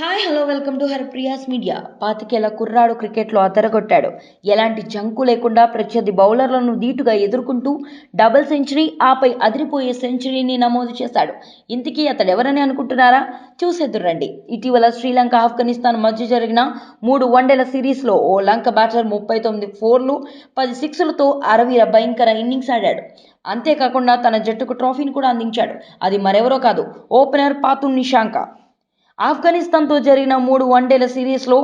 Hi hello welcome to her Priya's media పాతికేళ్ళ కుర్రాడు క్రికెట్లో అతరగొట్టాడు ఎలాంటి జంకు లేకుండా ప్రత్యర్థి బౌలర్లను ధీటుగా ఎదుర్కొంటూ డబుల్ సెంచరీ ఆపై అదిరిపోయే సెంచరీని నమోదు చేశాడు. ఇంతకీ అతడు ఎవరని అనుకుంటున్నారా చూసేదురండి ఇటీవల శ్రీలంక ఆఫ్ఘనిస్తాన్ మధ్య జరిగిన మూడు వన్డేల సిరీస్లో ఓ లంక బ్యాటర్ ముప్పై తొమ్మిది ఫోర్లు పది సిక్స్లతో అరవీర భయంకర ఇన్నింగ్స్ ఆడాడు. అంతేకాకుండా తన జట్టుకు ట్రోఫీని కూడా అందించాడు. అది మరెవరో కాదు ఓపెనర్ పాతున్ నిషాంక ఆఫ్ఘనిస్తాన్తో జరిగిన మూడు వన్డేల సిరీస్లో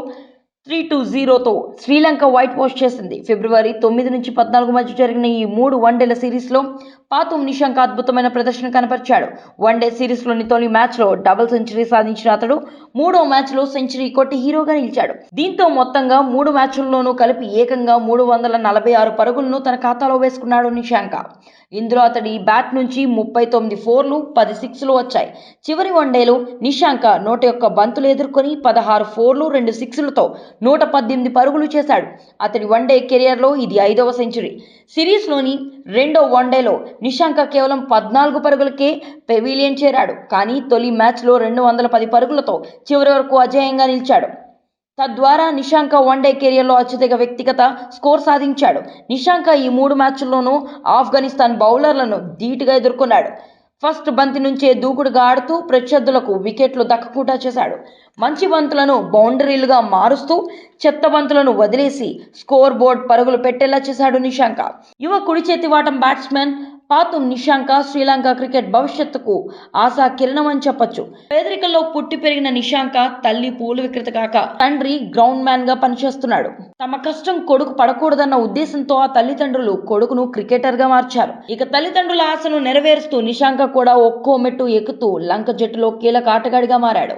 త్రీ టు జీరోతో శ్రీలంక వైట్ వాష్ చేసింది. ఫిబ్రవరి తొమ్మిది నుంచి పద్నాలుగు మధ్య జరిగిన ఈ మూడు వన్డేల సిరీస్లో పాతుం నిశాంక్ అద్భుతమైన ప్రదర్శన కనపరిచాడు. వన్డే సిరీస్లోని తొలి మ్యాచ్లో డబుల్ సెంచరీ సాధించిన అతడు మూడో మ్యాచ్లో సెంచరీ కొట్టి హీరోగా నిలిచాడు. దీంతో మొత్తంగా మూడు మ్యాచ్ల్లోనూ కలిపి ఏకంగా మూడు వందల నలభై ఆరు పరుగులను తన ఖాతాలో వేసుకున్నాడు నిశాంక. ఇందులో అతడి బ్యాట్ నుంచి ముప్పై తొమ్మిది ఫోర్లు పది సిక్స్లు వచ్చాయి. చివరి వన్డేలో నిశాంక నూట యొక్క బంతులు ఎదుర్కొని పదహారు ఫోర్లు రెండు సిక్స్లతో నూట పద్దెనిమిది పరుగులు చేశాడు. అతడి వన్డే కెరియర్లో ఇది ఐదవ సెంచరీ సిరీస్లోని రెండో వన్డేలో నిషాంక కేవలం పద్నాలుగు పరుగులకే పెవిలియన్ చేరాడు. కానీ తొలి మ్యాచ్లో రెండు వందల పది పరుగులతో చివరి వరకు అజేయంగా నిలిచాడు. తద్వారా నిషాంక వన్డే కెరియర్లో అత్యధిక వ్యక్తిగత స్కోర్ సాధించాడు. నిషాంక ఈ మూడు మ్యాచ్ల్లోనూ ఆఫ్ఘనిస్తాన్ బౌలర్లను ధీటుగా ఎదుర్కొన్నాడు. ఫస్ట్ బంతి నుంచే దూకుడుగా ఆడుతూ ప్రత్యర్థులకు వికెట్లు దక్కకుండా చేశాడు. మంచి బంతులను బౌండరీలుగా మారుస్తూ చెత్త బంతులను వదిలేసి స్కోర్ బోర్డ్ పరుగులు పెట్టేలా చేశాడు నిశాంక. యువ కుడి చేతి వాటం బ్యాట్స్మెన్ పాతం నిశాంక శ్రీలంక క్రికెట్ భవిష్యత్తుకు ఆశా కిరణం అని చెప్పొచ్చు. పేదరికంలో పుట్టి పెరిగిన నిషాంక తల్లి పూలు విక్రేత కాక తండ్రి గ్రౌండ్ మ్యాన్గా పనిచేస్తున్నాడు. తమ కష్టం కొడుకు పడకూడదన్న ఉద్దేశంతో ఆ తల్లిదండ్రులు కొడుకును క్రికెటర్గా మార్చారు. ఇక తల్లిదండ్రుల ఆశను నెరవేరుస్తూ నిశాంక కూడా ఒక్కో మెట్టు ఎక్కుతూ లంక జట్టులో కీలక ఆటగాడిగా మారాడు.